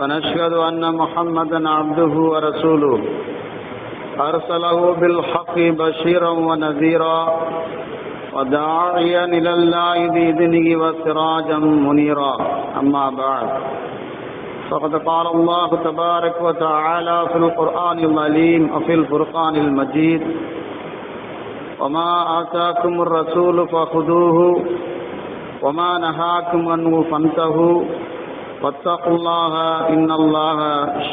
ونشهد أن محمدا عبده ورسوله. أرسله بالحق بشيرا ونذيرا وداعيا إلى الله بإذنه وسراجا منيرا. أما بعد فقد قال الله تبارك وتعالى في القرآن العليم وفي الفرقان المجيد وما آتاكم الرسول فخذوه وما نهاكم عنه فانتهوا واتقوا الله إن الله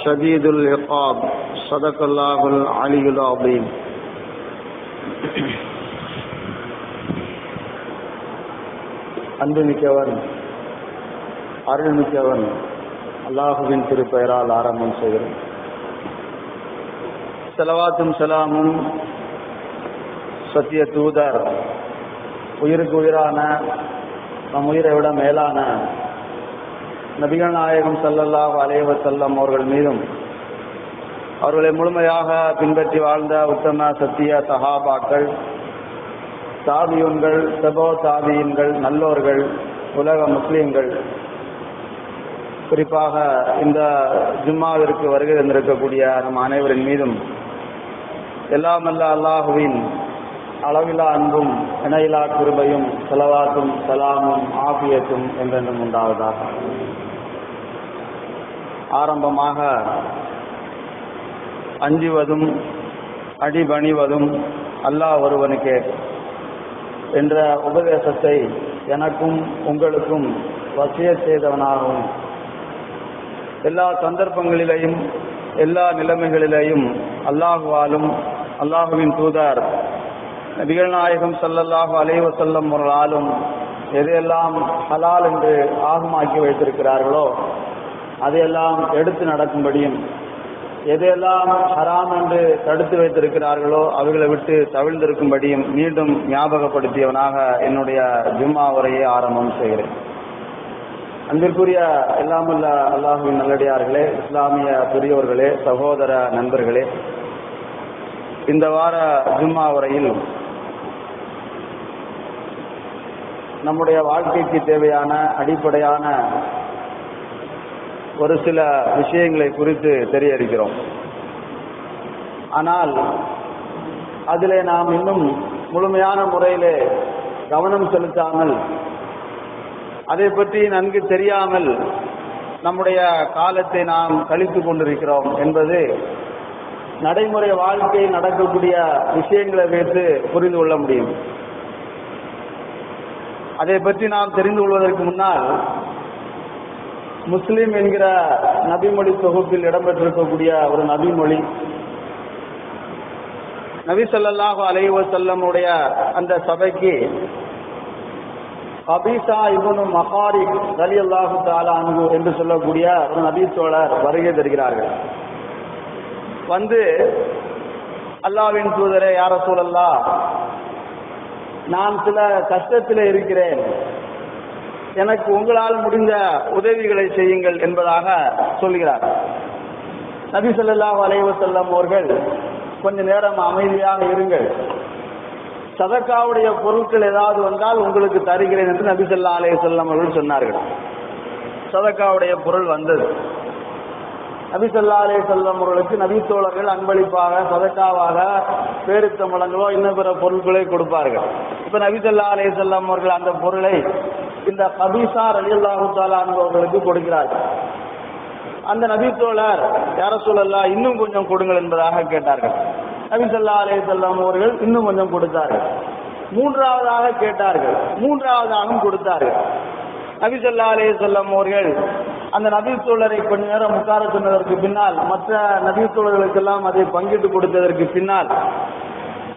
شديد العقاب صدق الله العلي العظيم அன்புமிக்கவன் அருள்மிக்கவன் அல்லாஹுவின் திருப்பெயரால் ஆரம்பம் செய்கிறோம் செலவாத்தும் சலாமும் சத்திய தூதர் உயிருக்கு உயிரான நம் உயிரை விட மேலான நபிகள் நாயகம் சல்லல்லாஹ் அலேவ செல்லம் அவர்கள் மீதும் அவர்களை முழுமையாக பின்பற்றி வாழ்ந்த உத்தம சத்திய சஹாபாக்கள் சாதியுன்கள் செபோ சாதியின்கள் நல்லோர்கள் உலக முஸ்லீம்கள் குறிப்பாக இந்த ஜும்மாவிற்கு வருகை தந்திருக்கக்கூடிய நம் அனைவரின் மீதும் எல்லாமல்ல அல்லாஹுவின் அளவிலா அன்பும் இணையிலா கிருபையும் செலவாத்தும் சலாமும் ஆபியத்தும் என்றென்றும் உண்டாவதாக. ஆரம்பமாக அஞ்சுவதும் அடிபணிவதும் அல்லாஹ் ஒருவனுக்கே என்ற உபதேசத்தை எனக்கும் உங்களுக்கும் வசிய செய்தவனாகவும் எல்லா சந்தர்ப்பங்களிலேயும் எல்லா நிலைமைகளிலேயும் அல்லாஹுவாலும் அல்லாஹுவின் தூதர் நபிகள்நாயகம் சல்லல்லாஹு அலைவ செல்லம் ஆளும் எதையெல்லாம் ஹலால் என்று ஆகமாக்கி வைத்திருக்கிறார்களோ அதையெல்லாம் எடுத்து நடக்கும்படியும் எதையெல்லாம் ஹராம் என்று தடுத்து வைத்திருக்கிறார்களோ அவர்களை விட்டு தவிழ்ந்திருக்கும்படியும் மீண்டும் ஞாபகப்படுத்தியவனாக என்னுடைய ஜும்மா உரையை ஆரம்பம் செய்கிறேன். அன்பிற்குரிய எல்லாமல்ல அல்லாஹுவின் நல்லடியார்களே இஸ்லாமிய பெரியோர்களே சகோதர நண்பர்களே இந்த வார ஜும்மா உரையில் நம்முடைய வாழ்க்கைக்கு தேவையான அடிப்படையான ஒரு சில விஷயங்களை குறித்து தெரிய இருக்கிறோம் ஆனால் அதிலே நாம் இன்னும் முழுமையான முறையிலே கவனம் செலுத்தாமல் அதை பற்றி நன்கு தெரியாமல் நம்முடைய காலத்தை நாம் கழித்து கொண்டிருக்கிறோம் என்பது நடைமுறை வாழ்க்கையில் நடக்கக்கூடிய விஷயங்களை வைத்து புரிந்து கொள்ள முடியும். அதை பற்றி நாம் தெரிந்து கொள்வதற்கு முன்னால் முஸ்லீம் என்கிற நபிமொழி தொகுப்பில் இடம்பெற்றிருக்கக்கூடிய ஒரு நபிமொழி. நபி சொல்லாஹு அலைவ செல்லமுடைய அந்த சபைக்கு அபிசா இவனு மஹாரி அலி அல்லாஹு தாலானு என்று சொல்லக்கூடிய ஒரு நபி தோழர் வருகை தருகிறார்கள். வந்து அல்லாவின் தூதரே யார சூழல்லா நான் சில கஷ்டத்தில் இருக்கிறேன். எனக்கு உங்களால் முடிந்த உதவிகளை செய்யுங்கள் என்பதாக சொல்கிறார். நபி சொல்லாஹ் அலைவ செல்லம் அவர்கள் கொஞ்ச நேரம் அமைதியாக இருங்கள். சதக்காவுடைய பொருட்கள் ஏதாவது வந்தால் உங்களுக்கு தருகிறேன் என்று நபி சொல்லா அலைய செல்லம் அவர்கள் சொன்னார்கள். சதக்காவுடைய பொருள் வந்தது. நபி சொல்லா அலே செல்லம் அவர்களுக்கு நபி தோழர்கள் அன்பளிப்பாக சதக்காவாக பேருத்த முழங்களோ இன்னும் பிற பொருட்களை கொடுப்பார்கள். இப்ப நபி சொல்லா அலே செல்லம் அவர்கள் அந்த பொருளை இந்த கபீசா அலி அல்லாஹு அவர்களுக்கு கொடுக்கிறார். அந்த நபி தோழர் யார சூழல்லா இன்னும் கொஞ்சம் கொடுங்கள் என்பதாக கேட்டார்கள். நபி சொல்லா அலே சொல்லாம் அவர்கள் இன்னும் கொஞ்சம் கொடுத்தார்கள். மூன்றாவதாக கேட்டார்கள். மூன்றாவதாகவும் கொடுத்தார்கள். நபி சொல்லா அலே சொல்லம் அவர்கள் அந்த நபி தோழரை கொஞ்ச நேரம் உட்கார சொன்னதற்கு பின்னால் மற்ற நபி தோழர்களுக்கெல்லாம் அதை பங்கிட்டு கொடுத்ததற்கு பின்னால்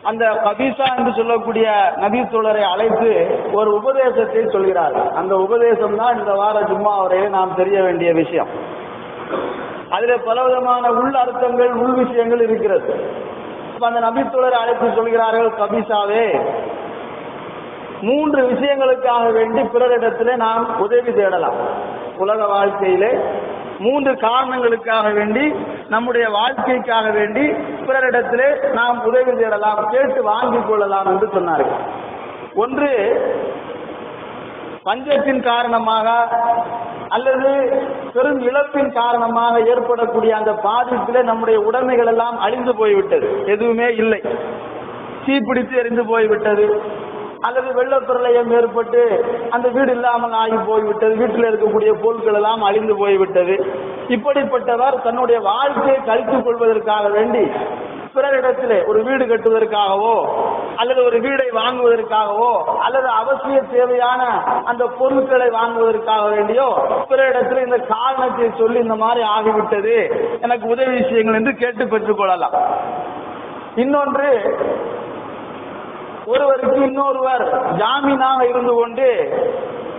அந்த கபீசா என்று சொல்லக்கூடிய நபி தோழரை அழைத்து ஒரு உபதேசத்தை சொல்கிறார். அந்த உபதேசம் தான் இந்த வார ஜும்மா வரையில் நாம் தெரிய வேண்டிய விஷயம். அதுல பல விதமான உள் அர்த்தங்கள் உள் விஷயங்கள் இருக்கிறது. இப்ப அந்த நபித்தோழர் அழைத்து சொல்கிறார்கள் கபிசாவே மூன்று விஷயங்களுக்காக வேண்டி பிறரிடத்திலே நாம் உதவி தேடலாம். உலக வாழ்க்கையிலே மூன்று காரணங்களுக்காக வேண்டி நம்முடைய வாழ்க்கைக்காக வேண்டி பிறரிடத்திலே நாம் உதவி தேடலாம் கேட்டு வாங்கிக் கொள்ளலாம் என்று சொன்னார்கள். ஒன்று பஞ்சத்தின் காரணமாக அல்லது பெரும் இழப்பின் காரணமாக ஏற்படக்கூடிய அந்த பாதிப்பிலே நம்முடைய உடைமைகள் எல்லாம் அழிந்து போய்விட்டது. எதுவுமே இல்லை. தீப்பிடித்து எரிந்து போய்விட்டது. அல்லது வெள்ளப்பிரளயம் ஏற்பட்டு அந்த வீடு இல்லாமல் ஆகி போய்விட்டது வீட்டில் இருக்கக்கூடிய பொருட்கள் எல்லாம் அழிந்து போய்விட்டது. இப்படிப்பட்டவர் தன்னுடைய வாழ்க்கையை கழித்துக் கொள்வதற்காக வேண்டி பிறரிடத்திலே ஒரு வீடு கட்டுவதற்காகவோ அல்லது ஒரு வீடை வாங்குவதற்காகவோ அல்லது அவசிய தேவையான அந்த பொருட்களை வாங்குவதற்காக வேண்டியோ பிறரிடத்தில் இந்த காரணத்தை சொல்லி இந்த மாதிரி ஆகிவிட்டது. எனக்கு உதவி செய்யுங்கள் என்று கேட்டு பெற்றுக் கொள்ளலாம். இன்னொன்று ஒருவருக்கு இன்னொருவர் ஜாமீனாக இருந்து கொண்டு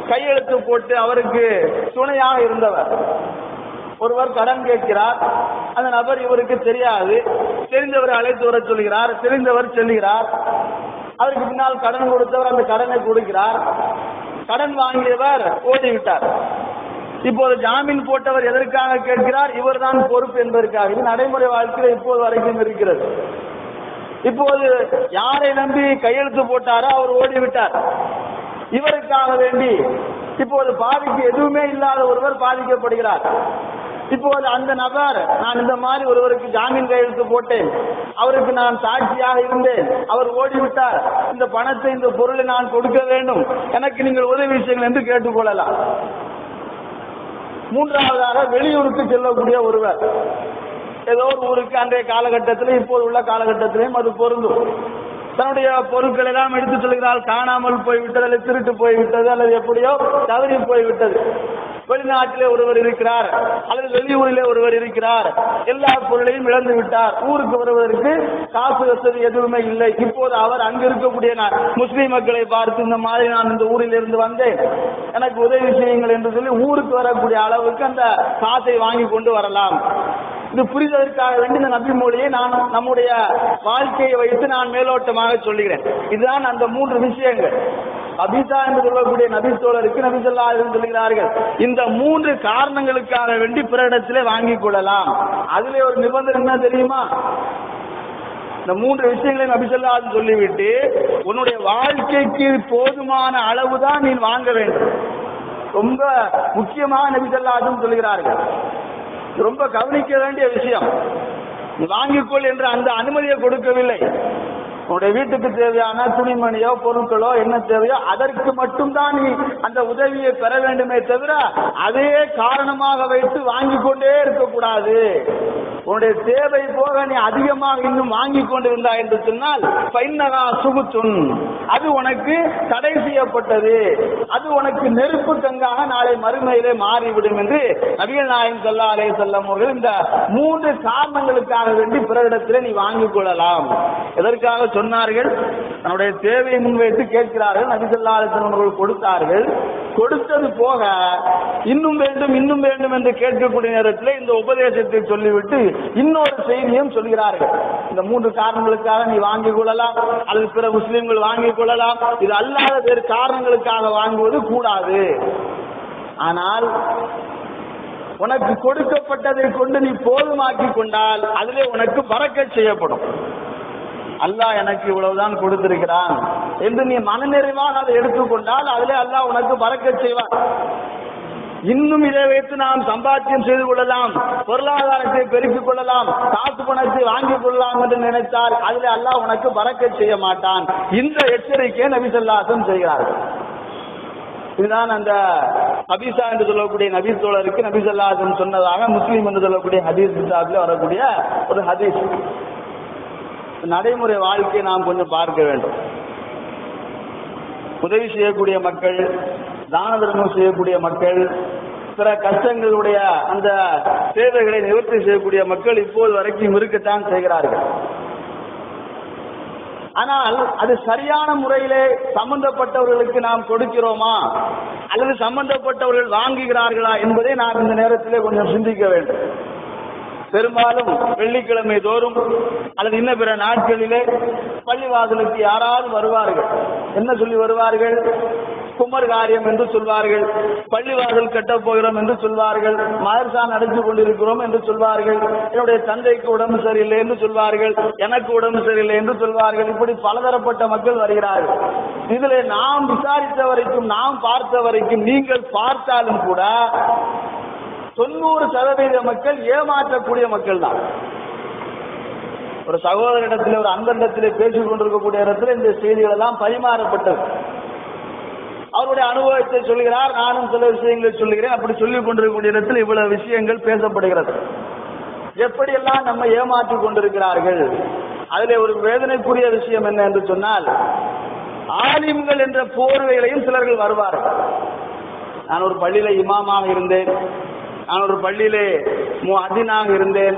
கையெழுத்து போட்டு அவருக்கு துணையாக இருந்தவர். ஒருவர் கடன் கேட்கிறார் அந்த நபர் இவருக்கு தெரியாது. தெரிந்தவர் அழைத்து வர சொல்கிறார் தெரிந்தவர் செல்கிறார். அதற்கு பின்னால் கடன் கொடுத்தவர் அந்த கடனை கொடுக்கிறார். கடன் வாங்கியவர் ஓடிவிட்டார். இப்போது ஜாமீன் போட்டவர் எதற்காக கேட்கிறார்? இவர்தான் பொறுப்பு என்பதற்காக. இது நடைமுறை வாழ்க்கையில் இப்போது வரைக்கும் இருக்கிறது. இப்போது யாரை நம்பி கையெழுத்து போட்டாரோ அவர் ஓடிவிட்டார். இவருக்காக வேண்டி இப்போது பாதிக்கு எதுவுமே இல்லாத ஒருவர் பாதிக்கப்படுகிறார். இப்போது அந்த நபர் நான் இந்த மாதிரி ஒருவருக்கு ஜாமீன் கையெழுத்து போட்டேன். அவருக்கு நான் சாட்சியாக இருந்தேன். அவர் ஓடிவிட்டார். இந்த பணத்தை இந்த பொருளை நான் கொடுக்க வேண்டும். எனக்கு நீங்கள் உதவி செய்யுங்கள் என்று கேட்டுக்கொள்ளலாம் மூன்றாவதாக வெளியூருக்கு செல்லக்கூடிய ஒருவர். ஏதோ ஒரு ஊருக்கு அன்றைய காலகட்டத்தில் இப்போது உள்ள காலகட்டத்திலையும் அது பொருந்தும். தன்னுடைய பொருட்கள் எல்லாம் எடுத்து சொல்கிறால் காணாமல் போய்விட்டது அல்லது திருட்டு போய்விட்டது அல்லது எப்படியோ தவறி போய்விட்டது. வெளிநாட்டிலே ஒருவர் இருக்கிறார் அல்லது வெளியூரிலே ஒருவர் இருக்கிறார். எல்லா பொருளையும் இழந்து விட்டார். ஊருக்கு வருவதற்கு காசு வசதி எதுவுமே இல்லை. இப்போது அவர் அங்கு இருக்கக்கூடிய நான் முஸ்லீம் மக்களை பார்த்து இந்த மாதிரி நான் இந்த ஊரில் இருந்து வந்தேன். எனக்கு உதவி செய்யுங்கள் என்று சொல்லி ஊருக்கு வரக்கூடிய அளவுக்கு அந்த காசை வாங்கி கொண்டு வரலாம். இது புரிந்ததற்காக வேண்டி இந்த நபி மொழியை நான் நம்முடைய வாழ்க்கையை வைத்து நான் மேலோட்டமாக சொல்லுகிறேன். இதுதான் அந்த மூன்று விஷயங்கள். அபிசா என்று சொல்லக்கூடிய நபி தோழருக்கு நபி சொல்லா சொல்லுகிறார்கள் இந்த மூன்று காரணங்களுக்காக வேண்டி பிறரிடத்திலே வாங்கி கொள்ளலாம். அதுல ஒரு நிபந்தனை என்ன தெரியுமா? இந்த மூன்று விஷயங்களையும் நபிசல்லாது சொல்லிவிட்டு உன்னுடைய வாழ்க்கைக்கு போதுமான அளவுதான் நீ வாங்க வேண்டும். ரொம்ப முக்கியமாக நபிசல்லாதும் சொல்கிறார்கள் ரொம்ப கவனிக்க வேண்டிய விஷயம். வாங்கிக்கொள் என்று அந்த அனுமதியை கொடுக்கவில்லை. உன்னுடைய வீட்டுக்கு தேவையான துணிமணியோ பொருட்களோ என்ன தேவையோ அதற்கு மட்டும்தான் நீ அந்த உதவியை பெற வேண்டுமே தவிர அதையே காரணமாக வைத்து வாங்கி கொண்டே இருக்கக்கூடாது. உன்னுடைய தேவை போக நீ அதிகமாக இன்னும் வாங்கி கொண்டிருந்தாய் என்று சொன்னால் பைன்னகா சுகுத்துன். அது உனக்கு தடை செய்யப்பட்டது. அது உனக்கு நெருப்பு கங்காக நாளை மறுமையிலே மாறிவிடும் என்று நபிகள் நாயன் சல்லா அலே செல்லம் அவர்கள் இந்த மூன்று காரணங்களுக்காக வேண்டி பிறரிடத்திலே நீ வாங்கிக் கொள்ளலாம். எதற்காக சொன்னார்கள். தன்னுடைய தேவையை முன்வைத்து கேட்கிறார்கள். நபிசல்லாலத்தின் அவர்கள் கொடுத்தார்கள். கொடுத்தது போக இன்னும் வேண்டும் இன்னும் வேண்டும் என்று கேட்கக்கூடிய நேரத்தில் இந்த உபதேசத்தை சொல்லிவிட்டு இன்னொரு செய்தியும் சொல்கிறார்கள். இந்த மூன்று காரணங்களுக்காக நீ வாங்கிக் கொள்ளலாம் அல்லது பிற முஸ்லிம்கள் வாங்கிக் கொள்ளலாம். இது அல்லாத வேறு காரணங்களுக்காக வாங்குவது கூடாது. ஆனால் உனக்கு கொடுக்கப்பட்டதை கொண்டு நீ போதுமாக்கி கொண்டால் அதிலே உனக்கு பறக்க செய்யப்படும். அல்லாஹ் எனக்கு இவ்வளவுதான் கொடுத்திருக்கிறான் என்று நீ மனநிறைவாக அதை எடுத்துக்கொண்டால் அதிலே அல்லாஹ் உனக்கு பறக்க செய்வான். இன்னும் இதை வைத்து நாம் சம்பாத்தியம் செய்து கொள்ளலாம் பொருளாதாரத்தை பெருக்கிக் கொள்ளலாம் காசு பணத்தை வாங்கிக் கொள்ளலாம் என்று நினைத்தால் அதில் அல்லாஹ் உனக்கு பறக்க செய்ய மாட்டான். இந்த எச்சரிக்கையை நபிசல்லாசம் செய்கிறார்கள். இதுதான் அந்த அபிசா என்று சொல்லக்கூடிய நபீஸ் தோழருக்கு நபிசல்லாசம் சொன்னதாக முஸ்லீம் என்று சொல்லக்கூடிய ஹதீஸ் கிதாபில் வரக்கூடிய ஒரு ஹதீஸ். நடைமுறை வாழ்க்கையை நாம் கொஞ்சம் பார்க்க வேண்டும். உதவி செய்யக்கூடிய மக்கள் தான தர்மம் செய்யக்கூடிய மக்கள் பிற கஷ்டங்களுடைய அந்த தேவைகளை நிவர்த்தி செய்யக்கூடிய மக்கள் இப்போது வரைக்கும் இருக்கத்தான் செய்கிறார்கள். ஆனால் அது சரியான முறையிலே சம்பந்தப்பட்டவர்களுக்கு நாம் கொடுக்கிறோமா? அல்லது சம்பந்தப்பட்டவர்கள் வாங்குகிறார்களா என்பதை நாம் இந்த நேரத்திலே கொஞ்சம் சிந்திக்க வேண்டும். பெரும்பாலும் வெள்ளிக்கிழமை தோறும் அல்லது இன்ன பிற நாட்களிலே பள்ளிவாசலுக்கு யாராவது வருவார்கள். என்ன சொல்லி வருவார்கள்? குமர் காரியம் என்று சொல்வார்கள் பள்ளிவாசல் கட்டப் போகிறோம் என்று சொல்வார்கள் மதர்சா நடத்தி கொண்டிருக்கிறோம் என்று சொல்வார்கள் என்னுடைய தந்தைக்கு உடம்பு சரியில்லை என்று சொல்வார்கள் எனக்கு உடம்பு சரியில்லை என்று சொல்வார்கள் இப்படி பலதரப்பட்ட மக்கள் வருகிறார்கள். இதில் நாம் விசாரித்த வரைக்கும் நாம் பார்த்த வரைக்கும் நீங்கள் பார்த்தாலும் கூட தொண்ணூறு சதவீத மக்கள் ஏமாற்றக்கூடிய மக்கள் தான் ஒரு சகோதரிடத்தில் ஒரு அந்தண்டத்திலே பேசிக் கொண்டிருக்கக்கூடிய இடத்துல இந்த செய்திகள் எல்லாம் பரிமாறப்பட்டது. அவருடைய அனுபவத்தை சொல்கிறார் நானும் சில விஷயங்களை சொல்லுகிறேன் அப்படி சொல்லிக் கொண்டிருக்கக்கூடிய இடத்தில் இவ்வளவு விஷயங்கள் பேசப்படுகிறது. எப்படியெல்லாம் நம்ம ஏமாற்றிக் கொண்டிருக்கிறார்கள்? அதில் ஒரு வேதனைக்குரிய விஷயம் என்ன என்று சொன்னால் ஆலிம்கள் என்ற போர்வைகளையும் சிலர்கள் வருவார்கள். நான் ஒரு பள்ளியில இமாமாக இருந்தேன். நான் ஒரு பள்ளியிலே அதினாக இருந்தேன்.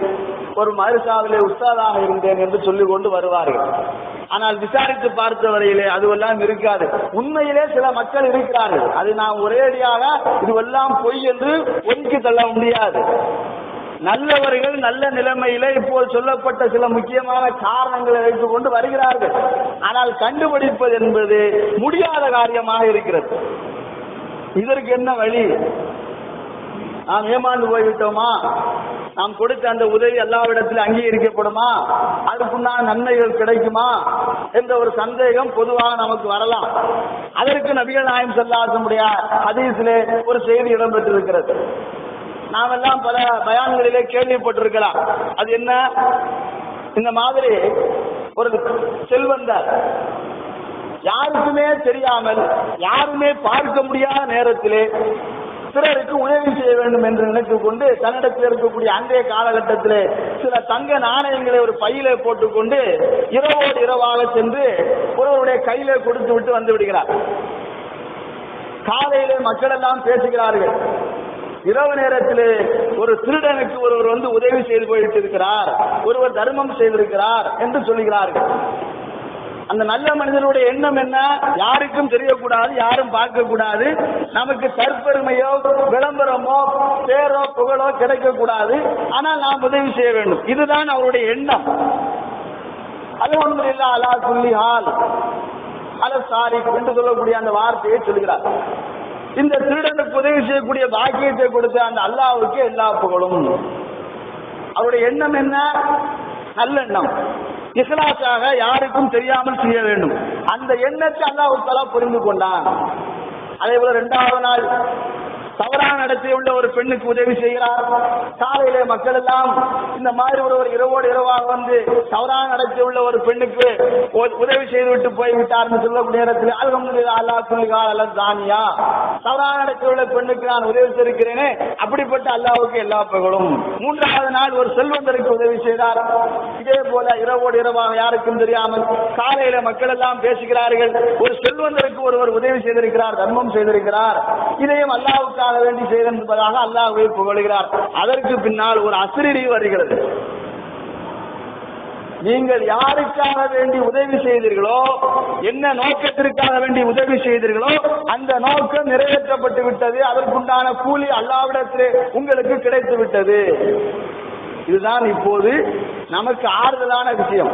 ஒரு மருசாவிலே உஸ்தாதாக இருந்தேன் என்று சொல்லிக் கொண்டு வருவார்கள். ஆனால் விசாரித்து பார்த்த வரையிலே அதுவெல்லாம் இருக்காது. உண்மையிலே சில மக்கள் இருக்கிறார்கள். அது நாம் ஒரேடியாக இதுவெல்லாம் பொய் என்று ஒதுக்கி தள்ள முடியாது. நல்லவர்கள் நல்ல நிலைமையில இப்போது சொல்லப்பட்ட சில முக்கியமான காரணங்களை வைத்துக் கொண்டு வருகிறார்கள். ஆனால் கண்டுபிடிப்பது என்பது முடியாத காரியமாக இருக்கிறது. இதற்கு என்ன வழி? நாம் ஏமாந்து போய்விட்டோமா? நாம் கொடுத்த அந்த உதவி எல்லாவிடத்திலும் அங்கீகரிக்கப்படுமா? அதுக்குண்டான நன்மைகள் கிடைக்குமா? என்ற ஒரு சந்தேகம் பொதுவாக நமக்கு வரலாம். அதற்கு நபிகள் நாயம் செல்லாசனுடைய ஹதீஸிலே ஒரு செய்தி இடம்பெற்றிருக்கிறது. நாம் எல்லாம் பல பயான்களிலே கேள்விப்பட்டிருக்கலாம். அது என்ன? இந்த மாதிரி ஒரு செல்வந்தர் யாருக்குமே தெரியாமல் யாருமே பார்க்க முடியாத நேரத்திலே பிறருக்கு உதவி செய்ய வேண்டும் என்று நினைத்துக் கொண்டு தன்னிடத்தில் இருக்கக்கூடிய அன்றைய காலகட்டத்திலே சில தங்க நாணயங்களை ஒரு பையிலே போட்டுக்கொண்டு இரவோடு இரவாக சென்று ஒருவருடைய கையிலே கொடுத்து விட்டு வந்து விடுகிறார். காலையிலே மக்கள் எல்லாம் பேசுகிறார்கள். இரவு நேரத்திலே ஒரு திருடனுக்கு ஒருவர் வந்து உதவி செய்து போயிட்டு இருக்கிறார். ஒருவர் தர்மம் செய்திருக்கிறார் என்று சொல்லுகிறார்கள். அந்த நல்ல மனிதனுடைய எண்ணம் என்ன? யாருக்கும் தெரியக்கூடாது யாரும் பார்க்க கூடாது நமக்கு தற்பெருமையோ விளம்பரமோ பேரோ புகழோ கிடைக்க கூடாது ஆனால் நாம் உதவி செய்ய வேண்டும். இதுதான் அவருடைய எண்ணம். அது ஒன்று இல்ல அலா சொல்லி ஹால். அல சாரி என்று சொல்லக்கூடிய அந்த வார்த்தையை சொல்கிறார். இந்த திருடனுக்கு உதவி செய்யக்கூடிய பாக்கியத்தை கொடுத்த அந்த அல்லாவுக்கு எல்லா புகழும். அவருடைய எண்ணம் என்ன? நல்லெண்ணம். இஸ்லாத்தாக யாருக்கும் தெரியாமல் செய்ய வேண்டும். அந்த எண்ணத்தை அல்லாஹ் தலா புரிந்து கொண்டான். அதே போல இரண்டாவது நாள் தவறான நடத்தை உள்ள ஒரு பெண்ணுக்கு உதவி செய்கிறார். சாலையில மக்கள் எல்லாம் இந்த மாதிரி ஒரு ஒரு இரவோடு இரவாக வந்து தவறான நடத்தை உள்ள ஒரு பெண்ணுக்கு உதவி செய்து விட்டு போய்விட்டார்னு சொல்லக்கூடிய நேரத்தில் அல்ஹம்துலில்லாஹ் அல்லா சொல்லுகால் அல்ல தானியா. தவறான நடத்தை உள்ள பெண்ணுக்கு நான் உதவி செய்திருக்கிறேனே அப்படிப்பட்ட அல்லாவுக்கு எல்லா புகழும். மூன்றாவது நாள் ஒரு செல்வந்தருக்கு உதவி செய்தார். இதே போல இரவோடு இரவாக யாருக்கும் தெரியாமல் காலையில மக்கள் எல்லாம் பேசுகிறார்கள். ஒரு செல்வந்தருக்கு ஒருவர் உதவி செய்திருக்கிறார் தர்மம் செய்திருக்கிறார். இதையும் அல்லாவுக்காக வேண்டி செய்தது என்பதாக அல்லாஹ்வை புகழுகிறார். அதற்கு பின்னால் ஒரு அசிரடி வருகிறது. நீங்கள் யாருக்காக வேண்டி உதவி செய்தீர்களோ என்ன நோக்கத்திற்காக வேண்டி உதவி செய்தீர்களோ அந்த நோக்கம் நிறைவேற்றப்பட்டு விட்டது. அதற்குண்டான கூலி அல்லாவிடத்திலே உங்களுக்கு கிடைத்து விட்டது. இதுதான் இப்போது நமக்கு ஆறுதலான விஷயம்.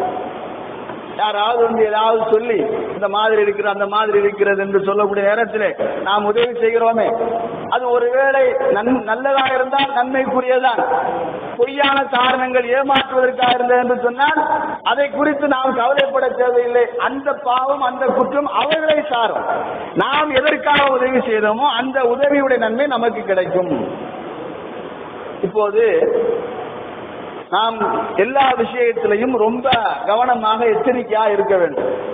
யாராவது வந்து ஏதாவது சொல்லி இந்த மாதிரி இருக்கிற அந்த மாதிரி இருக்கிறது என்று சொல்லக்கூடிய நேரத்தில் நாம் உதவி செய்கிறோமே. அது ஒருவேளை நன் நல்லதாக இருந்தால் நன்மைக்குரியதான் பொய்யான காரணங்கள் ஏமாற்றுவதற்காக இருந்தது என்று சொன்னால் அதை குறித்து நாம் கவலைப்பட தேவையில்லை. அந்த பாவம் அந்த குற்றம் அவர்களை சாரும். நாம் எதற்காக உதவி செய்தோமோ அந்த உதவியுடைய நன்மை நமக்கு கிடைக்கும். இப்போது நாம் எல்லா விஷயத்திலையும் ரொம்ப கவனமாக எச்சரிக்கையா இருக்க வேண்டும்.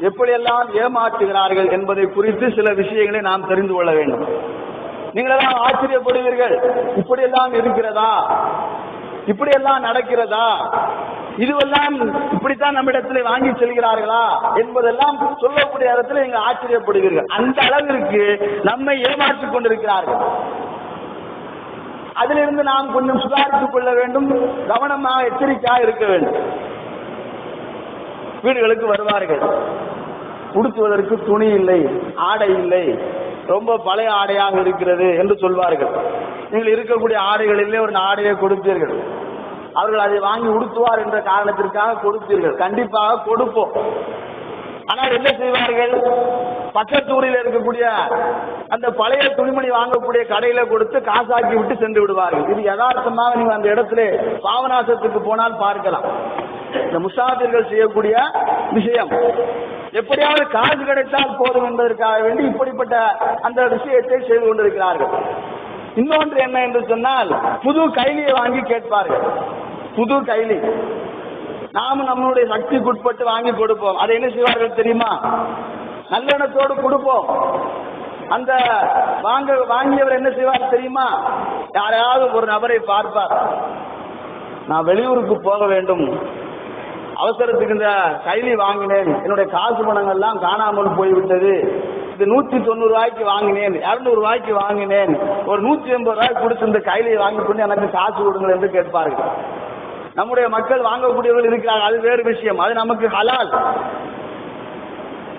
எப்படியெல்லாம் ஏமாற்றுகிறார்கள் என்பதை குறித்து சில விஷயங்களை நாம் தெரிந்து கொள்ள வேண்டும். நீங்களெல்லாம் ஆச்சரியப்படுவீர்கள். இப்படியெல்லாம் இருக்கிறதா? இப்படியெல்லாம் நடக்கிறதா? இதுவெல்லாம் இப்படித்தான் நம்மிடத்தில் வாங்கி செல்கிறார்களா? என்பதெல்லாம் சொல்லக்கூடிய இடத்துல நீங்கள் ஆச்சரியப்படுவீர்கள். அந்த அளவிற்கு நம்மை ஏமாற்றிக் கொண்டிருக்கிறார்கள். அதிலிருந்து நாம் கொஞ்சம் சுதாரித்துக் கொள்ள வேண்டும் கவனமாக எச்சரிக்கையாக இருக்க வேண்டும். வீடுகளுக்கு வருவார்கள். உடுத்துவதற்கு துணி இல்லை ஆடை இல்லை ரொம்ப பழைய ஆடையாக இருக்கிறது என்று சொல்வார்கள். நீங்கள் இருக்கக்கூடிய ஆடைகளிலே ஒரு ஆடையை கொடுப்பீர்கள். அவர்கள் அதை வாங்கி உடுத்துவார் என்ற காரணத்திற்காக கொடுப்பீர்கள். கண்டிப்பாக கொடுப்போம். ஆனால் என்ன செய்வார்கள்? பக்கத்தூரில் இருக்கக்கூடிய அந்த பழைய துணிமணி வாங்கக்கூடிய கடையில கொடுத்து காசாக்கி விட்டு சென்று விடுவார்கள். இது யதார்த்தமாக நீங்க அந்த இடத்துல பாவநாசத்துக்கு போனால் பார்க்கலாம். இந்த முசாபிர்கள் செய்யக்கூடிய விஷயம். எப்படியாவது காசு கிடைத்தால் போதும் என்பதற்காக வேண்டி இப்படிப்பட்ட அந்த விஷயத்தை செய்து கொண்டிருக்கிறார்கள். இன்னொன்று என்ன என்று சொன்னால் புது கைலியை வாங்கி கேட்பார்கள். புது கைலி. நாம நம்மளுடைய சக்திக்குட்பட்டு வாங்கி கொடுப்போம். அதை என்ன செய்வார்கள் தெரியுமா? நல்லெண்ணத்தோடு கொடுப்போம். அந்த வாங்க வாங்கியவர் என்ன செய்வார் தெரியுமா? யாரையாவது ஒரு நபரை பார்ப்பார். நான் வெளியூருக்கு போக வேண்டும். அவசரத்துக்கு இந்த கைலி வாங்கினேன். என்னுடைய காசு பணங்கள்லாம் காணாமல் போய்விட்டது. இது நூத்தி தொண்ணூறு ரூபாய்க்கு வாங்கினேன். இருநூறு ரூபாய்க்கு வாங்கினேன். ஒரு நூத்தி எண்பது ரூபாய்க்கு கொடுத்து இந்த கைலியை வாங்கி கொண்டு எனக்கு காசு கொடுங்கள் என்று கேட்பார்கள். நம்முடைய மக்கள் வாங்கக்கூடியவர்கள் இருக்கிறார்கள். அது வேறு விஷயம். அது நமக்கு ஹலால்.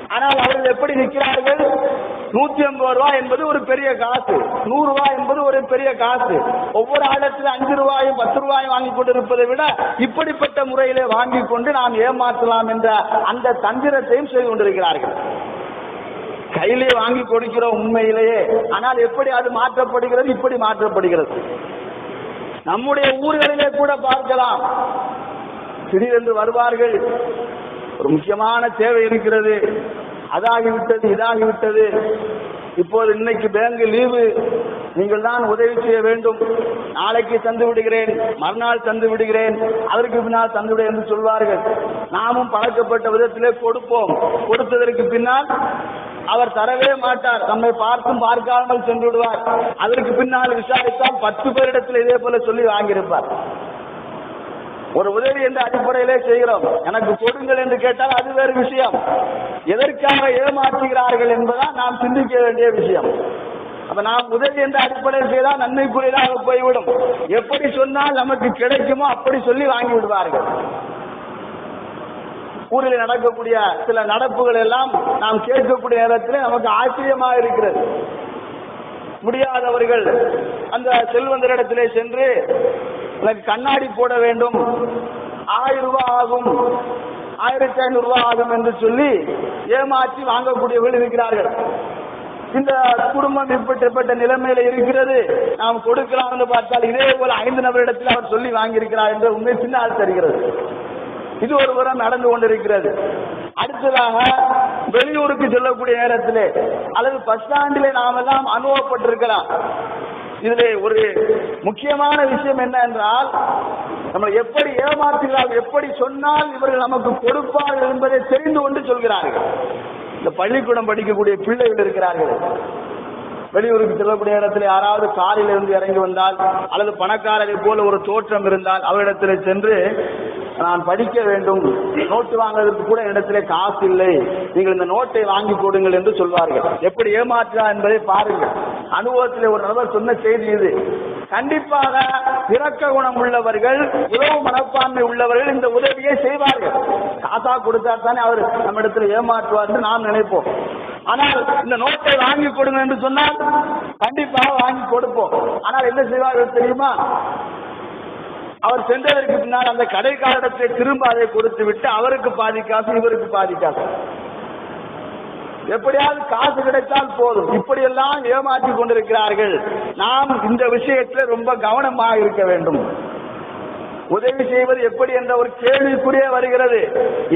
ஆனால் அவர்கள் எப்படி நிற்கிறார்கள்? நூத்தி ஐம்பது ரூபாய் என்பது ஒரு பெரிய காசு. நூறு ரூபாய் என்பது ஒரு பெரிய காசு. ஒவ்வொரு ஆழத்தில் அஞ்சு ரூபாயும் பத்து ரூபாயும் வாங்கி கொண்டிருப்பதை விட இப்படிப்பட்ட முறையிலே வாங்கி கொண்டு நாம் ஏமாற்றலாம் என்ற அந்த தந்திரத்தையும் செய்து கொண்டிருக்கிறார்கள். கையிலே வாங்கி கொடுக்கிறோம் உண்மையிலேயே. ஆனால் எப்படி அது மாற்றப்படுகிறது? இப்படி மாற்றப்படுகிறது. நம்முடைய ஊர்களிலே கூட பார்க்கலாம். திடீரென்று வருவார்கள். ஒரு முக்கியமான தேவை இருக்கிறது. அதாகிவிட்டது இதாகிவிட்டது. இப்போது இன்னைக்கு பேங்க் லீவு. நீங்கள் தான் உதவி செய்ய வேண்டும். நாளைக்கு தந்து விடுகிறேன். மறுநாள் தந்து விடுகிறேன். அதற்கு பின்னால் தந்து விடு என்று சொல்வார்கள். நாமும் பழக்கப்பட்ட விதத்திலே கொடுப்போம். கொடுத்ததற்கு பின்னால் அவர் தரவே மாட்டார். நம்மை பார்த்தும் பார்க்காமல் சென்று விடுவார். அதற்கு பின்னால் விசாரித்தால் பத்து பேரிடத்தில் இதே போல சொல்லி வாங்கியிருப்பார். ஒரு உதவி என்ற அடிப்படையிலே செய்கிறோம். எனக்கு கொடுங்கள் என்று கேட்டால் அது வேறு விஷயம். எதற்காக ஏமாற்றுகிறார்கள் என்பதால் நாம் சிந்திக்க வேண்டிய விஷயம். அப்ப நாம் உதவி என்ற அடிப்படையில் செய்தால் நன்மைக்குரியதாக போய்விடும். எப்படி சொன்னால் நமக்கு கிடைக்குமோ அப்படி சொல்லி வாங்கி விடுவார்கள். ஊரில் நடக்கக்கூடிய சில நடப்புகள் எல்லாம் நாம் கேட்கக்கூடிய நேரத்தில் நமக்கு ஆச்சரியமாக இருக்கிறது. முடியாதவர்கள் அந்த செல்வந்தரிடத்திலே சென்று எனக்கு கண்ணாடி போட வேண்டும். ஆயிரம் ரூபாய் ஆகும். ஆயிரத்தி ஐநூறு ரூபாய் ஆகும் என்று சொல்லி ஏமாற்றி வாங்கக்கூடியவர்கள் இருக்கிறார்கள். இந்த குடும்பம் இப்படிப்பட்ட நிலைமையில இருக்கிறது. நாம் கொடுக்கலாம் என்று பார்த்தால் இதே போல ஐந்து நபரிடத்தில் அவர் சொல்லி வாங்கியிருக்கிறார் என்ற உண்மை பின்னால் தெரிகிறது. இது ஒரு புறம் நடந்து கொண்டிருக்கிறது. அடுத்ததாக வெளியூருக்கு செல்லக்கூடிய நேரத்திலே அல்லது பஸ் ஸ்டாண்டிலே நாம் எல்லாம் அனுபவப்பட்டிருக்கலாம். இதுல ஒரு முக்கியமான விஷயம் என்ன என்றால் நம்மளை எப்படி ஏமாற்றுகிறார்கள் எப்படி சொன்னால் இவர்கள் நமக்கு கொடுப்பார்கள் என்பதை தெரிந்து கொண்டு சொல்கிறார்கள். இந்த பள்ளிக்கூடம் படிக்கக்கூடிய பிள்ளைகள் இருக்கிறார்கள். வெளியூருக்கு செல்லக்கூடிய இடத்துல யாராவது காரில் இருந்து இறங்கி வந்தால் அல்லது பணக்காரரை போல ஒரு தோற்றம் இருந்தால் அவரிடத்தில் சென்று நான் படிக்க வேண்டும். நோட்டு வாங்குவதற்கு கூட இடத்திலே காசு இல்லை. நீங்கள் இந்த நோட்டை வாங்கி கொடுங்கள் என்று சொல்வார்கள். எப்படி ஏமாற்றா என்பதை பாருங்கள். அனுபவத்தில் ஒரு நபர் சொன்ன செய்தி இது. கண்டிப்பாக இரக்க குணம் உள்ளவர்கள் உறவு மனப்பான்மை உள்ளவர்கள் இந்த உதவியை செய்வார்கள். காசா கொடுத்தா தானே அவர் நம்ம இடத்துல ஏமாற்றுவார் என்று நாம் நினைப்போம். ஆனால் இந்த நோட்டை வாங்கி கொடுங்க என்று சொன்னால் கண்டிப்பாக வாங்கி கொடுப்போம். ஆனால் என்ன செய்வார்கள் தெரியுமா? அவர் சென்றதற்கு பின்னால் அந்த கடைக்காரத்தை திரும்ப அதை கொடுத்து விட்டு அவருக்கு பாதி காசு இவருக்கு பாதி காசு. எப்படியாவது காசு கிடைத்தால் போதும். இப்படியெல்லாம் ஏமாற்றி கொண்டிருக்கிறார்கள். நாம் இந்த விஷயத்தில் ரொம்ப கவனமாக இருக்க வேண்டும். உதவி செய்வது எப்படி என்ற ஒரு கேள்விக்குறியே வருகிறது.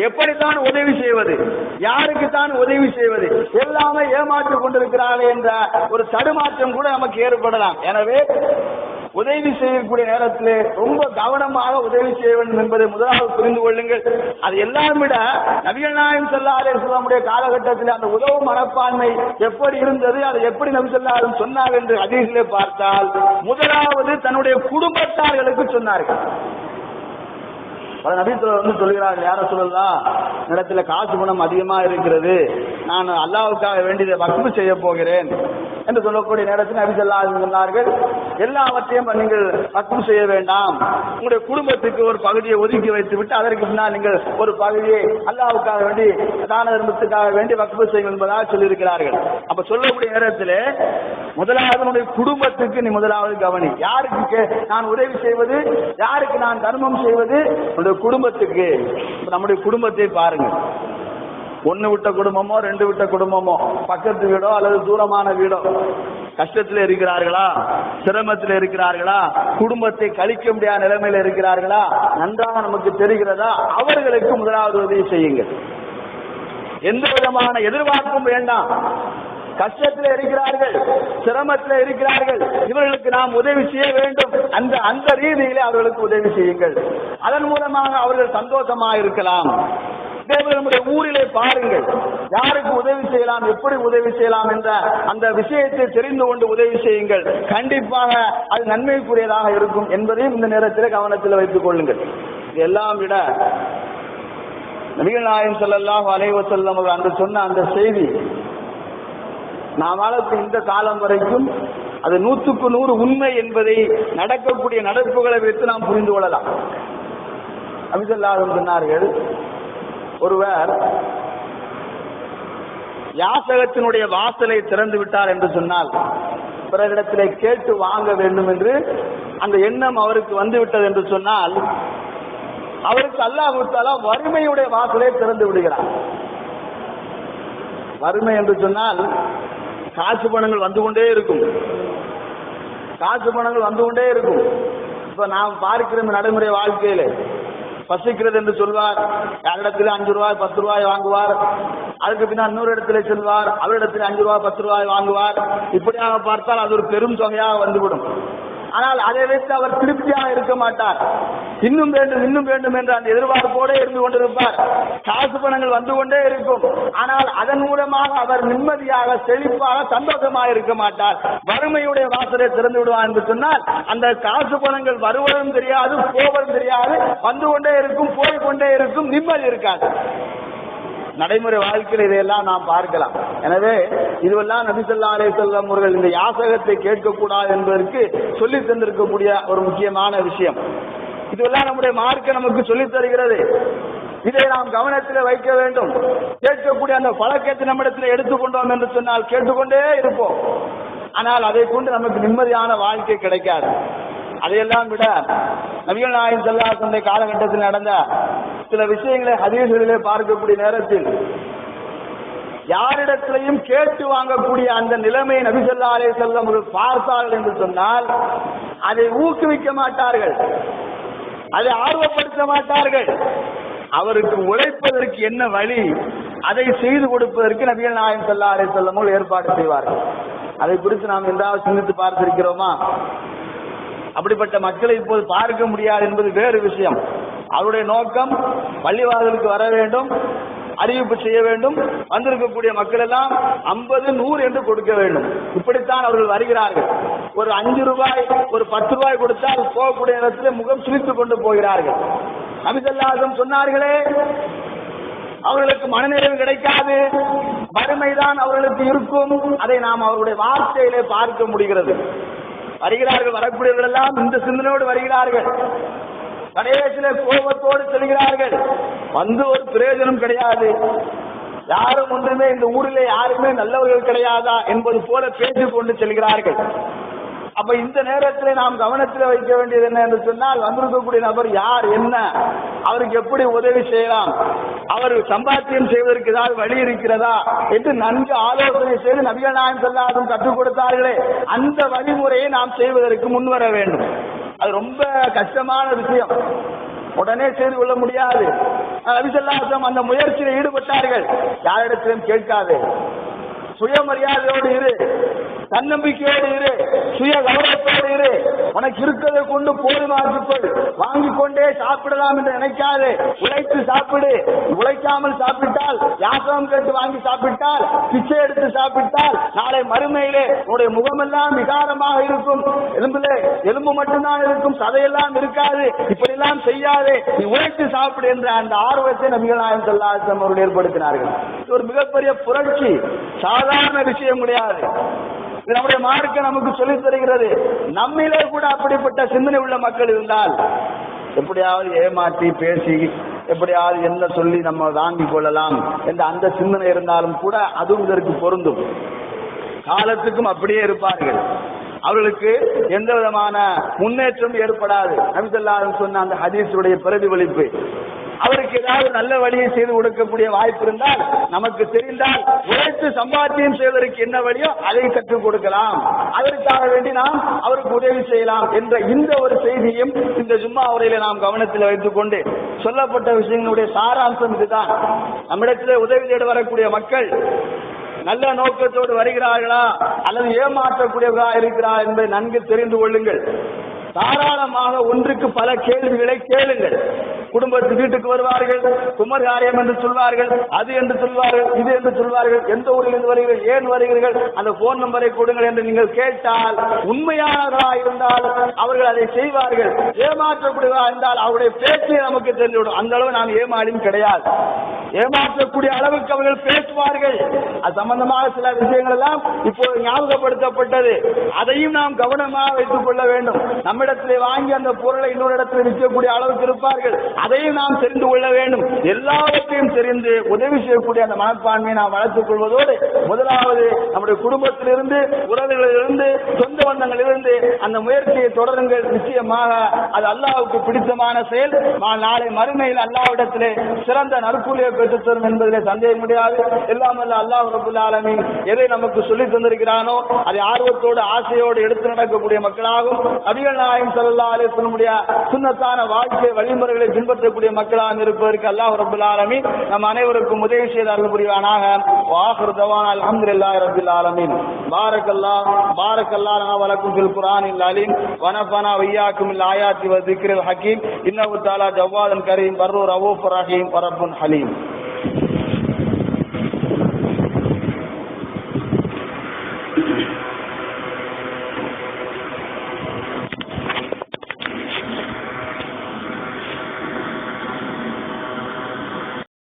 எப்படித்தான் உதவி செய்வது? யாருக்கு தான் உதவி செய்வது? எல்லாமே ஏமாற்றி கொண்டிருக்கிறார்கள் என்ற ஒரு தடுமாற்றம் கூட நமக்கு ஏற்படலாம். எனவே உதவி செய்யக்கூடிய நேரத்திலே ரொம்ப கவனமாக உதவி செய்ய வேண்டும் என்பதை முதலாவது புரிந்து கொள்ளுங்கள். அது எல்லாம் விட நபிகள் நாயம் செல்லாரே சொல்லமுடைய காலகட்டத்தில் அந்த உதவு மனப்பான்மை எப்படி இருந்தது அதை எப்படி நபி செல்லாரும் சொன்னார் என்று அதிகளே பார்த்தால் முதலாவது தன்னுடைய குடும்பத்தார்களுக்கு சொன்னார்கள். பல நபித்துல வந்து சொல்கிறார்கள் யார சொல்லலாம் இடத்துல காசு குணம் அதிகமா இருக்கிறது. நான் அல்லாவுக்காக வேண்டியதை வக்பு செய்ய போகிறேன். என்று சொல்லக்கூடிய நேரத்தில் நபி சொன்னார்கள் எல்லாவற்றையும் நீங்கள் வக்பு செய்ய வேண்டாம். உங்களுடைய குடும்பத்துக்கு ஒரு பகுதியை ஒதுக்கி வைத்து விட்டு அதற்கு பின்னால் நீங்கள் ஒரு பகுதியை அல்லாவுக்காக வேண்டி தான தர்மத்துக்காக வேண்டி வக்பு செய்யும் என்பதாக சொல்லியிருக்கிறார்கள். அப்ப சொல்லக்கூடிய நேரத்தில் முதலாவது உன்னுடைய குடும்பத்துக்கு நீ முதலாவது கவனி. யாருக்கு நான் உதவி செய்வது யாருக்கு நான் தர்மம் செய்வது நம்முடைய குடும்பத்துக்கு நம்முடைய குடும்பத்தை பாருங்க. ஒண்ணு விட்ட குடும்பமோ ரெண்டு விட்ட குடும்பமோ பக்கத்து வீடோ அல்லது தூரமான வீடோ கஷ்டத்தில் இருக்கிறார்களா? சிரமத்தில் இருக்கிறார்களா? குடும்பத்தை கழிக்க முடியாத நிலைமையில் இருக்கிறார்களா? நன்றாக நமக்கு தெரிகிறதா? அவர்களுக்கு முதலாவது உதவி செய்யுங்கள். எந்த விதமான எதிர்பார்ப்பும் வேண்டாம். கஷ்டத்தில் இருக்கிறார்கள் சிரமத்தில் இருக்கிறார்கள் இவர்களுக்கு நாம் உதவி செய்ய வேண்டும். அந்த அந்த ரீதியிலே அவர்களுக்கு உதவி செய்யுங்கள். அதன் மூலமாக அவர்கள் சந்தோஷமாக இருக்கலாம். நம்முடைய ஊரிலே பாருங்கள். யாருக்கு உதவி செய்யலாம் எப்படி உதவி செய்யலாம் என்ற அந்த விஷயத்தை தெரிந்து கொண்டு உதவி செய்யுங்கள். கண்டிப்பாக அது நன்மைக்குரியதாக இருக்கும் என்பதையும் இந்த நேரத்தில் கவனத்தில் வைத்துக் கொள்ளுங்கள். எல்லாம் விட நபிகள் நாயகம் ஸல்லல்லாஹு அலைஹி அவர் அந்த அன்று சொன்ன அந்த செய்தி நாம் இந்த காலம் வரைக்கும் அது நூற்றுக்கு நூறு உண்மை என்பதை நடக்கக்கூடிய நடப்புகளை வைத்து நாம் புரிந்து கொள்ளலாம். அபிசல்லாஹம் சொன்னார்கள் ஒருவர் யாசகத்தினுடைய வாசலை திறந்து விட்டார் என்று சொன்னால் பிறரிடத்திலே கேட்டு வாங்க வேண்டும் என்று அந்த எண்ணம் அவருக்கு வந்து விட்டது என்று சொன்னால் அவருக்கு அல்லாஹாலா வறுமையுடைய வாசலை திறந்து விடுகிறார். வறுமை என்று சொன்னால் காசு பணங்கள் வந்து கொண்டே இருக்கும். காசு பணங்கள் வந்து கொண்டே இருக்கும். இப்ப நாம் பார்க்கிற இந்த நடைமுறை வாழ்க்கையில பசிக்கிறது என்று சொல்வார் யாரிடத்தில் அஞ்சு ரூபாய் பத்து ரூபாய் வாங்குவார் அதுக்கு பின்னால் இன்னொரு இடத்துல செல்வார் அவரிடத்தில் அஞ்சு ரூபாய் பத்து ரூபாய் வாங்குவார். இப்படியாக பார்த்தால் அது ஒரு பெரும் தொகையாக வந்துவிடும். ஆனால் அதை வைத்து அவர் திருப்தியாக இருக்க மாட்டார். இன்னும் வேண்டும் இன்னும் வேண்டும் என்ற அந்த எதிர்பார்ப்போடு இருந்து கொண்டிருப்பார். காசு பணங்கள் வந்து கொண்டே இருக்கும். ஆனால் அதன் மூலமாக அவர் நிம்மதியாக செழிப்பாக சந்தோஷமாக இருக்க மாட்டார். வறுமையுடைய வாசலை திறந்து விடுவார் என்று சொன்னால் அந்த காசு பணங்கள் வருவதும் தெரியாது போவதும் தெரியாது. வந்து கொண்டே இருக்கும் போய் கொண்டே இருக்கும் நிம்மதி இருக்காது. நடைமுறை வாழ்க்கையில் இதையெல்லாம் நாம் பார்க்கலாம். எனவே இதுவெல்லாம் நபிசல்லா அலே செல்லம் அவர்கள் இந்த யாசகத்தை கேட்கக்கூடாது என்பதற்கு சொல்லி தந்திருக்கக்கூடிய ஒரு முக்கியமான விஷயம். இதுவெல்லாம் நம்முடைய மார்க்க நமக்கு சொல்லி தருகிறது. இதை நாம் கவனத்தில் வைக்க வேண்டும். கேட்கக்கூடிய அந்த பழக்கத்தை நம்மிடத்தில் எடுத்துக்கொண்டோம் என்று சொன்னால் கேட்டுக்கொண்டே இருப்போம். ஆனால் அதை கொண்டு நமக்கு நிம்மதியான வாழ்க்கை கிடைக்காது. அதையெல்லாம் விட நபிகள் செல்லா சொந்த காலகட்டத்தில் நடந்த சில விஷயங்களை ஹதீசுகளிலே பார்க்கக்கூடிய நேரத்தில் யாரிடத்திலையும் கேட்டு வாங்கக்கூடிய அந்த நிலைமையை நபிசல்லா அலே செல்லம் பார்த்தார்கள் என்று சொன்னால் அதை ஊக்குவிக்க மாட்டார்கள். அதை ஆர்வப்படுத்த மாட்டார்கள். அவருக்கு உழைப்பதற்கு என்ன வழி? அதை செய்து கொடுப்பதற்கு நபிகள் நாயன் செல்லா அலே செல்லமும் ஏற்பாடு செய்வார்கள். அதை குறித்து நாம் என்றாவது சிந்தித்து பார்த்திருக்கிறோமா? அப்படிப்பட்ட மக்களை இப்போது பார்க்க முடியாது என்பது வேறு விஷயம். அவருடைய நோக்கம் பள்ளிவாசலுக்கு வர வேண்டும் அறிவிப்பு செய்ய வேண்டும். வந்திருக்கக்கூடிய மக்கள் எல்லாம் ஐம்பது நூறு என்று கொடுக்க வேண்டும். இப்படித்தான் அவர்கள் வருகிறார்கள். ஒரு அஞ்சு ரூபாய் ஒரு பத்து ரூபாய் கொடுத்தால் போகக்கூடிய நேரத்தில் முகம் சுழித்துக் கொண்டு போகிறார்கள். நபிசல்லாசம் சொன்னார்களே அவர்களுக்கு மனநிறைவு கிடைக்காது. வறுமைதான் அவர்களுக்கு இருக்கும். அதை நாம் அவருடைய வார்த்தையிலே பார்க்க முடிகிறது. வருகிறார்கள் வரக்கூடியவர்கள் எல்லாம் இந்த சிந்தனையோடு வருகிறார்கள். கடைசியில கோபத்தோடு செல்கிறார்கள். வந்து ஒரு பிரயோஜனம் கிடையாது. யாரும் ஒன்றுமே இந்த ஊரிலே யாருமே நல்லவர்கள் கிடையாதா என்பது போல பேசிக் கொண்டு செல்கிறார்கள். அப்ப இந்த நேரத்தில் நாம் கவனத்தில் வைக்க வேண்டியது என்ன என்று சொன்னால் வந்திருக்கக்கூடிய நபர் யார் என்ன அவருக்கு எப்படி உதவி செய்யலாம் அவர் சம்பாத்தியம் செய்வதற்கு ஏதாவது வழி இருக்கிறதா என்று நன்கு ஆலோசனை செய்து நபிகள் நாயம் செல்லாதும் கற்றுக் கொடுத்தார்களே அந்த வழிமுறையை நாம் செய்வதற்கு முன்வர வேண்டும். அது ரொம்ப கஷ்டமான விஷயம். உடனே செய்து கொள்ள முடியாது. நபிசல்லாசம் அந்த முயற்சியில் ஈடுபட்டார்கள். யாரிடத்திலும் கேட்காது. சுயமரியாதையோடு இரு. தன்னம்பிக்கையோடு இரு. சுய கௌரவத்தோடு இரு. உனக்கு இருக்கிறதை கொண்டு போதுமாக்கிக்கொள் வாங்கி கொண்டே சாப்பிடலாம் என்று நினைக்காது. உழைத்து சாப்பிடு. உழைக்காமல் சாப்பிட்டால் யாசகம் கேட்டு வாங்கி சாப்பிட்டால் பிச்சை எடுத்து சாப்பிட்டால் நாளை மறுமையிலே உன்னுடைய முகமெல்லாம் விகாரமாக இருக்கும். எலும்பிலே எலும்பு மட்டும்தான் இருக்கும். சதையெல்லாம் இருக்காது. இப்படியெல்லாம் செய்யாதே. நீ உழைத்து சாப்பிடு என்ற அந்த ஆர்வத்தை நபிகள் நாயகம் சொல்லாசம் அவர்கள் ஏற்படுத்தினார்கள். ஒரு மிகப்பெரிய புரட்சி. சாதாரண சாதாரண விஷயம் கிடையாது. இது நம்முடைய மார்க்க நமக்கு சொல்லி தருகிறது. நம்மிலே கூட அப்படிப்பட்ட சிந்தனை உள்ள மக்கள் இருந்தால் எப்படியாவது ஏமாற்றி பேசி எப்படியாவது என்ன சொல்லி நம்ம வாங்கிக் கொள்ளலாம் என்ற அந்த சிந்தனை இருந்தாலும் கூட அதுவும் இதற்கு பொருந்தும். காலத்துக்கும் அப்படியே இருப்பார்கள். அவர்களுக்கு எந்த விதமான முன்னேற்றம் ஏற்படாது. நபிசல்லாரும் சொன்ன அந்த ஹதீஸுடைய பிரதிபலிப்பு. அவருக்கு ஏதாவது நல்ல வழியை செய்து கொடுக்கக்கூடிய வாய்ப்பு இருந்தால் நமக்கு தெரிந்தால் உழைத்து சம்பாத்தியம் செய்வதற்கு என்ன வழியோ அதை கற்றுக் கொடுக்கலாம். அதற்காக வேண்டி நாம் அவருக்கு உதவி செய்யலாம் என்ற இந்த ஒரு செய்தியும் இந்த ஜும்மா உரையில நாம் கவனத்தில் வைத்துக் கொண்டு சொல்லப்பட்ட விஷயங்களுடைய சாராம்சம் இதுதான். நம்மிடத்தில் உதவி தேட வரக்கூடிய மக்கள் நல்ல நோக்கத்தோடு வருகிறார்களா அல்லது ஏமாற்றக்கூடியவர்களா இருக்கிறா என்பதை நன்கு தெரிந்து கொள்ளுங்கள். தாராளமாக ஒன்றுக்கு பல கேள்விகளை கேளுங்கள். குடும்பத்து வீட்டுக்கு வருவார்கள் குமர் காரியம் என்று சொல்வார்கள் அது என்று சொல்வார்கள் இது என்று சொல்வார்கள் எந்த ஊரில் இருந்து வருகிறீர்கள் ஏன் வருகிறீர்கள் அந்த போன் நம்பரை கொடுங்கள் என்று நீங்கள் கேட்டால் உண்மையானவர்களாக இருந்தால் அவர்கள் அதை செய்வார்கள் ஏமாற்றக்கூடியவர்களா இருந்தால் அவருடைய பேச்சை நமக்கு தெரிந்துவிடும். அந்த அளவு நாம் ஏமாளியும் கிடையாது. ஏமாற்றக்கூடிய அளவுக்கு அவர்கள் பேசுவார்கள். அது சம்பந்தமாக சில விஷயங்கள் எல்லாம் இப்போது ஞாபகப்படுத்தப்பட்டது. அதையும் நாம் கவனமாக வைத்துக் கொள்ள வேண்டும். நம்மிடத்திலே வாங்கி அந்த பொருளை இன்னொரு இடத்தில் விற்கக்கூடிய அளவுக்கு இருப்பார்கள். அதையும் நாம் தெரிந்து கொள்ள வேண்டும். எல்லாவற்றையும் தெரிந்து உதவி செய்யக்கூடிய அந்த மனப்பான்மையை நாம் வளர்த்துக் கொள்வதோடு முதலாவது நம்முடைய குடும்பத்திலிருந்து உறவுகளிலிருந்து சொந்த பந்தங்களிலிருந்து அந்த முயற்சியை தொடருங்கள். நிச்சயமாக அது அல்லாவுக்கு பிடித்தமான செயல். நாளை மறுமையில் அல்லாஹ்விடத்திலே சிறந்த நற்கூலியை பெற்றுத் தரும் என்பதிலே சந்தேகம் முடியாது எல்லாம் அல்ல அல்லாஹ் ரபுல் ஆலமின் எதை நமக்கு சொல்லி தந்திருக்கிறானோ அதை ஆர்வத்தோடு ஆசையோடு எடுத்து நடக்கக்கூடிய மக்களாகும். அபிகள் நாயம் சல்லா அலைஹி சுண்ணத்தான சுன்னத்தான வாழ்க்கை வழிமுறைகளை பின்பற்றக்கூடிய மக்களாக இருப்பதற்கு அல்லாஹ் ரபுல் ஆலமீன் நம் அனைவருக்கும் உதவி செய்தார்கள் புரிவானாக. வாஹர் தவான் அல்ஹம்துலில்லாஹி ரப்பில் ஆலமீன். பாரக்கல்லாஹ் பாரக்கல்லாஹ் லனா வலக்கும் ஃபில் குர்ஆனில் அலீம். வனஃபனா வையாக்கும் இல் ஆயாத்தி வ திக்ரில் ஹக்கீம். இன்னஹு தஆலா ஜவ்வாதன் கரீம் பர்ரு ரவூஃபுர் ரஹீம் வரப்புன் ஹலீம்.